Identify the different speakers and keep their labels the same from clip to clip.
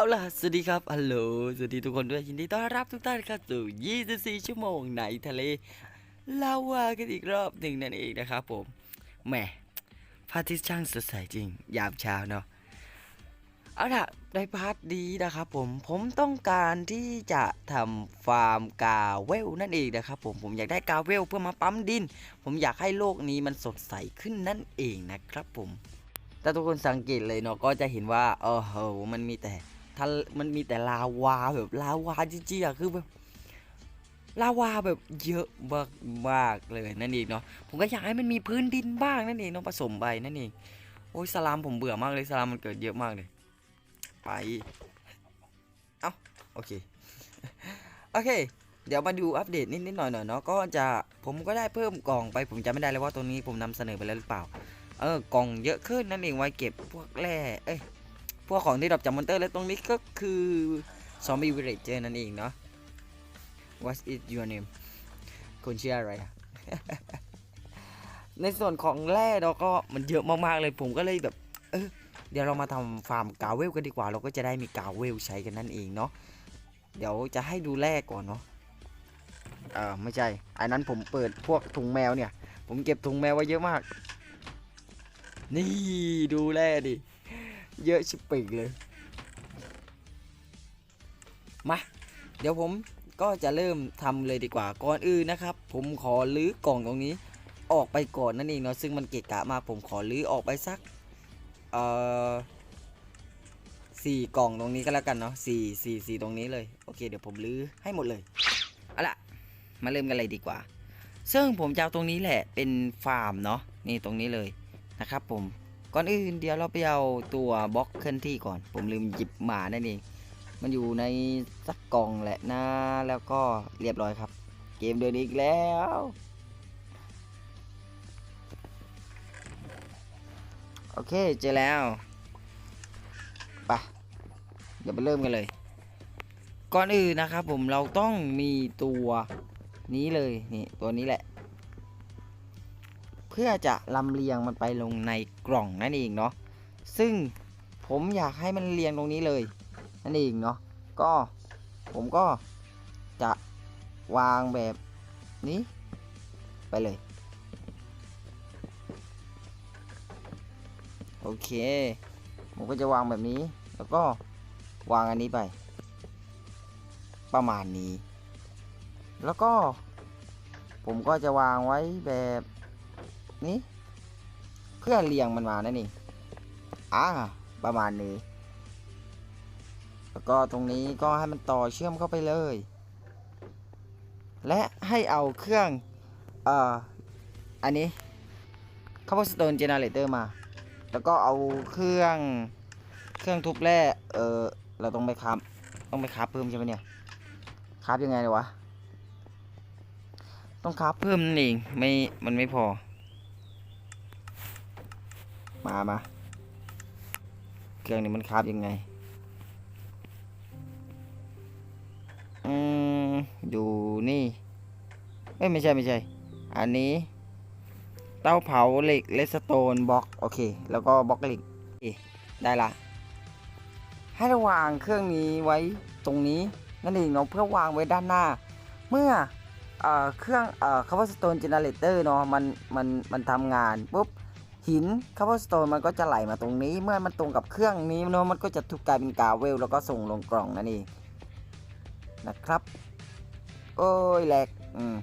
Speaker 1: เอาล่ะ สวัสดีครับ ฮัลโหล สวัสดีทุกคนด้วยยินดีต้อนรับทุกท่านเข้าสู่ 24 ชั่วโมงในทะเลลาวากันอีกรอบหนึ่งนั่นเองนะครับผม แหมพระอาทิตย์ช่างสดใสจริง ยามเช้าเนาะ เอาล่ะ ในพาร์ทนี้นะครับผม ผมต้องการที่จะทำฟาร์มกาเวลนั่นเองนะครับผม ผมอยากได้กาเวลเพื่อมาปั๊มดิน ผมอยากให้โลกนี้มันสดใสขึ้นนั่นเองนะครับผม ถ้าทุกคนสังเกตเลยเนาะ ก็จะเห็นว่าเออโห มันมีแต่ ทะมันมีแต่ลาวาแบบลาวาจริงๆอะคือแบบลาวาแบบเยอะมากมากๆเลยนั่นเองเนาะผมก็อยากให้มันมีพื้นดินบ้างนั่นเองเนาะผสมไปนั่นเองโอ้ยสลามผมเบื่อมากเลยสลามมันเกิดเยอะมากเลย ไปเอ้าโอเคโอเค เดี๋ยวมาดูอัปเดตนิดๆหน่อยๆเนาะก็จะผมก็ได้เพิ่มกล่องไปผมจำไม่ได้เลยว่าตรงนี้ผมนำเสนอไปแล้วหรือเปล่าเออกล่องเยอะขึ้นนั่นเองไว้เก็บพวกแร่เอ้ย พวกของที่ดรอปจากมอนเตอร์และตรงนี้ก็คือซอมบี้วิลเลจเจอร์นั่นเองเนาะ What is your name คุณชื่ออะไรอะในส่วนของแร่เราก็มันเยอะมากๆเลยผมก็เลยแบบเออเดี๋ยวเรามาทำฟาร์มกาเวลกันดีกว่า เราก็จะได้มีกาเวลใช้กันนั่นเองเนาะเดี๋ยวจะให้ดูแร่ก่อนเนาะเออไม่ใช่อันนั้นผมเปิดพวกถุงแมวเนี่ย ผมเก็บถุงแมวไว้เยอะมาก นี่ดูแลดิ เยอะชิบปีกเลย มา เดี๋ยวผมก็จะเริ่มทำเลยดีกว่า ก่อนอื่นนะครับ ผมขอลื้อกล่องตรงนี้ ออกไปก่อนนั่นเองเนาะ ซึ่งมันเกะกะมาก ผมขอลื้อออกไปสัก เอ่อสี่กล่องตรงนี้ก็แล้วกันเนาะสี่สี่สี่ตรงนี้เลย โอเค เดี๋ยวผมลื้อให้หมดเลย เอาล่ะ มาเริ่มกันเลยดีกว่า ซึ่งผมจะเอาตรงนี้แหละเป็นฟาร์มเนาะ นี่ตรงนี้เลยนะครับผม ก่อนอื่นเดี๋ยวเราไปเอาตัวบล็อกเคลื่อนที่ก่อน ผมลืมหยิบหมานั่นเองมันอยู่ในสักกล่องแหละนะแล้วก็เรียบร้อยครับ เกมเดินอีกแล้ว โอเคเจอแล้วไปเดี๋ยวไปเริ่มกันเลย ก่อนอื่นนะครับผมเราต้องมีตัวนี้เลยนี่ตัวนี้แหละ เพื่อจะลำเลียงมันไปลงในกล่องนั่นเองเนาะซึ่งผมอยากให้มันเรียงตรงนี้เลยนั่นเองเนาะก็ผมก็จะวางแบบนี้ ไปเลย โอเค ผมก็จะวางแบบนี้ แล้วก็วางอันนี้ไป ประมาณนี้ แล้วก็ ผมก็จะวางไว้แบบ นี้เพื่อเรียงมันมานั่นเองอ่าประมาณนี้ แล้วก็ตรงนี้ก็ให้มันต่อเชื่อมเข้าไปเลย และให้เอาเครื่อง เอ่อ อันนี้ cobblestone generator มา แล้วก็เอาเครื่องเครื่องทุบแร่ เออ เราต้องไปครับ ต้องไปครับเพิ่มใช่ไหมเนี่ยครับยังไงเลยวะ ต้องครับเพิ่มนั่นเอง ไม่ มันไม่พอ มามาเครื่องนี้มันครับยังไงอืมอยู่นี่เอ้ยไม่ใช่ไม่ใช่ อันนี้ เตาเผาเหล็กเลสโตนบล็อกโอเค แล้วก็บล็อกเหล็กโอเคได้ละให้ระวางเครื่องนี้ไว้ตรงนี้นั่นเองเนาะเพื่อวางไว้ด้านหน้า เมื่อเอเครื่อง เอ่อคาร์บอนสโตนเจเนเรเตอร์เนาะมันมันมันทำงานปุ๊บ หินคาร์บอนสโตนมันก็จะไหลมาตรงนี้ เมื่อมันตรงกับเครื่องนี้เนาะมันก็จะทุกกลายเป็นกาเวล แล้วก็ส่งลงกล่องนั่นเองนะครับ โอ้ยแหลกอืม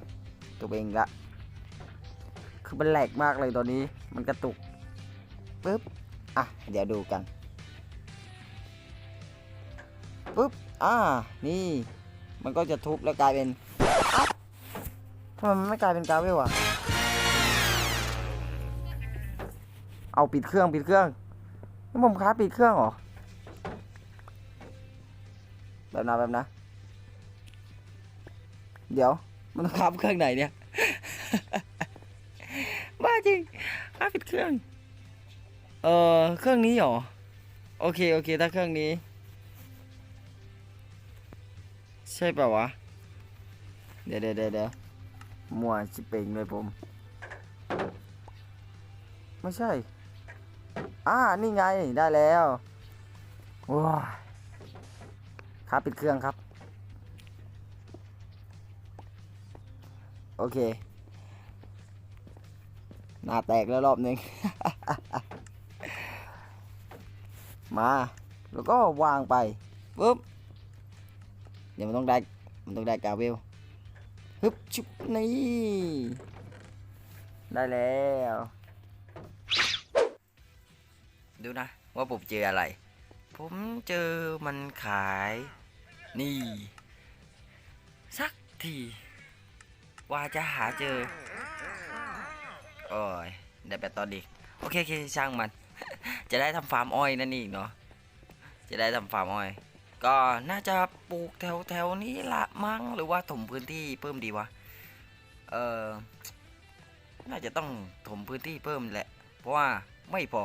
Speaker 1: ตัวเองละคือมันแหลกมากเลยตอนนี้ มันกระตุกปุ๊บอะเดี๋ยวดูกันปุ๊บอ่านี่ มันก็จะทุบแล้วกลายเป็นอ๊ะทำไมมันไม่กลายเป็นกาเวลอะ เอาปิดเครื่องปิดเครื่องนี่ผมค้าปิดเครื่องเหรอแบบนะแบบนะ เดี๋ยว มันต้องค้าเครื่องไหนเนี่ย บ้าจริงอ้าปิดเครื่อง เออเครื่องนี้เหรอ โอเค โอเค ถ้าเครื่องนี้ ใช่เปล่าวะเดี๋ยวเดี๋ยวเดี๋ยวเดี๋ยวมัวชิเป่งเลยผม ไม่ใช่ อ่านี่ไงได้แล้วว้าครับปิดเครื่องครับ โอเค หน้าแตกแล้วรอบหนึ่งมา แล้วก็วางไปปุ๊บเดี๋ยวมันต้องได้ มันต้องได้กาเวลฮึบชุบนี่ ได้แล้ว ดูนะ ว่าผมเจออะไร ผมเจอมันขาย นี่ สักที ว่าจะหาเจอ โอ้ยได้แบตตอนดีโอเคโอเคช่างมัน จะได้ทำฟาร์มอ้อยนั่นเองเนาะจะได้ทำฟาร์มอ้อย ก็น่าจะปลูกแถวแถวนี้ละมั้งหรือว่าถมพื้นที่เพิ่มดีวะ เออน่าจะต้องถมพื้นที่เพิ่มแหละ เพราะว่าไม่พอ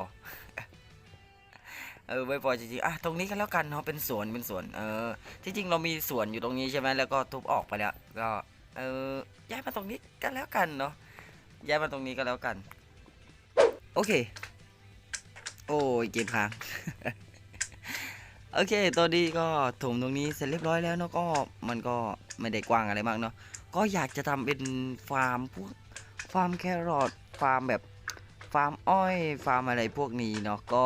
Speaker 1: เออไม่พอจริงๆอะตรงนี้ก็แล้วกันเนาะเป็นสวนเป็นสวนเออที่จริงเรามีสวนอยู่ตรงนี้ใช่ไหมแล้วก็ทุบออกไปแล้วก็เออย้ายมาตรงนี้ก็แล้วกันเนาะย้ายมาตรงนี้ก็แล้วกัน โอเค โอ้ยเกมค้างโอเคตอนนี้ก็ถมตรงนี้เสร็จเรียบร้อยแล้วเนาะก็มันก็ไม่ได้กว้างอะไรมากเนาะก็อยากจะทำเป็นฟาร์มพวกฟาร์มแครอทฟาร์มแบบฟาร์มอ้อยฟาร์มอะไรพวกนี้เนาะก็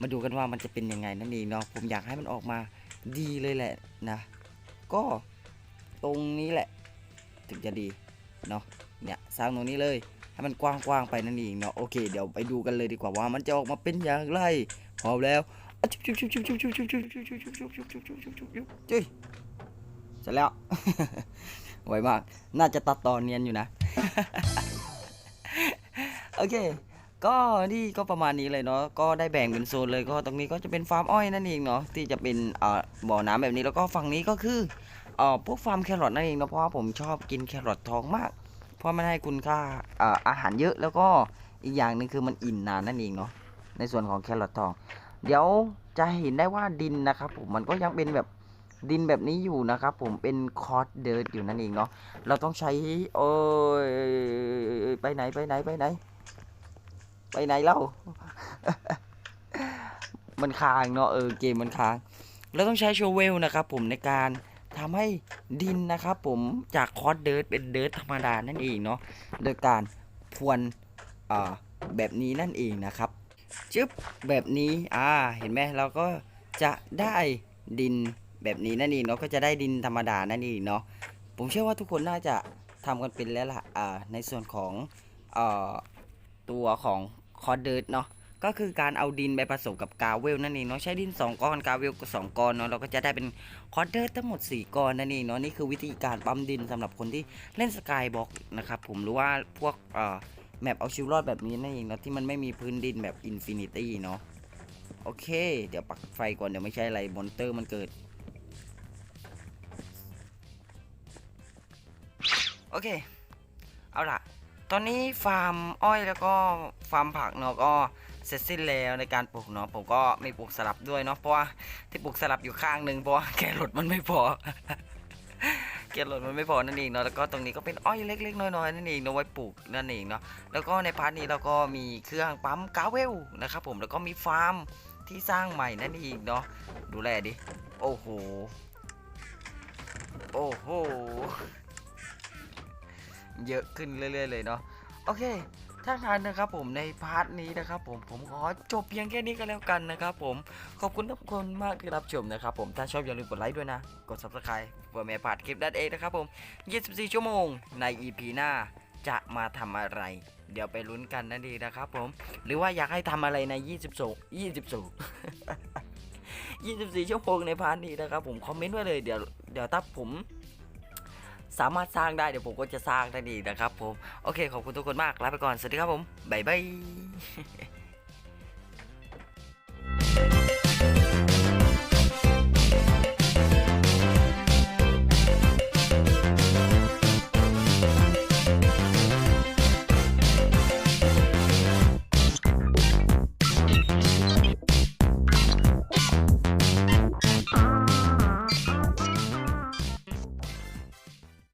Speaker 1: มาดูกันว่ามันจะเป็นยังไงนั่นเองเนาะผมอยากให้มันออกมาดีเลยแหละนะ ก็ตรงนี้แหละ ถึงจะดีเนาะเนี่ยสร้างตรงนี้เลยให้มันกว้างๆไปนั่นเองเนาะโอเคเดี๋ยวไปดูกันเลยดีกว่าว่ามันจะออกมาเป็นอย่างไรพร้อมแล้วอะชุบชุบชุบชุบชุบชุบชุบชุบชุบชุบชุบชุบชุบชุบชุบชุบชุบชุบจุ้ยเสร็จแล้วไวมาก น่าจะตัดตอนเนียนอยู่นะ โอเค ก็นี่ก็ประมาณนี้เลยเนาะก็ได้แบ่งเป็นโซนเลยก็ตรงนี้ก็จะเป็นฟาร์มอ้อยนั่นเองเนาะที่จะเป็นเอ่อบ่อน้ำแบบนี้แล้วก็ฝั่งนี้ก็คือเอ่อพวกฟาร์มแครอทนั่นเองเนาะเพราะว่าผมชอบกินแครอททองมาก เพราะมันให้คุณค่าเอ่ออาหารเยอะแล้วก็อีกอย่างหนึ่งคือมันอิ่มนานนั่นเองเนาะในส่วนของแครอททอง เดี๋ยวจะเห็นได้ว่าดินนะครับผมมันก็ยังเป็นแบบดินแบบนี้อยู่นะครับผมเป็นคอร์สเดิร์ดอยู่นั่นเองเนาะเราต้องใช้โอ้ยไปไหนไปไหนไปไหน ไปไหนเล่า มันค้างเนาะเออเกมมันค้างเราต้องใช้โชเวลนะครับ ผมในการทำให้ดินนะครับ ผมจากคอร์สเดิร์ดเป็นเดิร์ดธรรมดานั่นเองเนาะโดยการพรวนอ่าแบบนี้นั่นเองนะครับจึ๊บแบบนี้อ่าเห็นไหมเราก็จะได้ดินแบบนี้นั่นเองเนาะก็จะได้ดินธรรมดานั่นเองเนาะผมเชื่อว่าทุกคนน่าจะทำกันเป็นแล้วล่ะอ่าในส่วนของเอ่อตัวของ คอร์เดิร์ดเนาะก็คือการเอาดินไปผสมกับกาเวลนั่นเองเนาะใช้ดิน 2ก้อนกาเวลก็2ก้อนเนาะเราก็จะได้เป็นคอร์เดิร์ดทั้งหมด 4ก้อนนั่นเองเนาะนี่คือวิธีการปั๊มดินสำหรับคนที่เล่นสกายบล็อกนะครับผมหรือว่าพวกเอ่อแมปเอาชีวิตรอดแบบนี้นั่นเองเนาะที่มันไม่มีพื้นดินแบบอินฟินิตี้เนาะโอเค เดี๋ยวปักไฟก่อนเดี๋ยวไม่ใช่อะไรมอนเตอร์มันเกิดโอเค เอาล่ะ ตอนนี้ฟาร์มอ้อยแล้วก็ฟาร์มผักเนาะก็เสร็จสิ้นแล้วในการปลูกเนาะผมก็ไม่ปลูกสลับด้วยเนาะเพราะว่าที่ปลูกสลับอยู่ข้างหนึ่งเพราะว่าแครอทมันไม่พอแครอทมันไม่พอนั่นเองเนาะแล้วก็ตรงนี้ก็เป็นอ้อยเล็กๆน้อยๆนั่นเองเนาะไว้ปลูกนั่นเองเนาะแล้วก็ในพาร์ทนี้เราก็มีเครื่องปั๊มกาเวลนะครับผมแล้วก็มีฟาร์มที่สร้างใหม่นั่นเองเนาะดูแลดิโอ้โหโอ้โห เยอะขึ้นเรื่อย ๆ เลยเนาะโอเคถ้านทานนะครับผมในพาร์ทนี้นะครับผมผมขอจบเพียงแค่นี้ก็แล้วกันนะครับผมขอบคุณทุกคนมากที่รับชมนะครับผมถ้าชอบอย่าลืมกดไลค์ด้วยนะ กด subscribe เพื่อไม่พลาดคลิปนั่นเองนะครับผม24 ชั่วโมงใน EP หน้าจะมาทำอะไร เดี๋ยวไปลุ้นกันนั่นเองนะครับผมหรือว่าอยากให้ทำอะไรใน 22 22 24 ชั่วโมงในพาร์ทนี้นะครับผมคอมเมนต์ไว้เลยเดี๋ยวเดี๋ยวถ้าผม สามารถสร้างได้เดี๋ยวผมก็จะสร้างได้ดีนะครับผม โอเคขอบคุณทุกคนมากลาไปก่อน สวัสดีครับผม บ๊ายบาย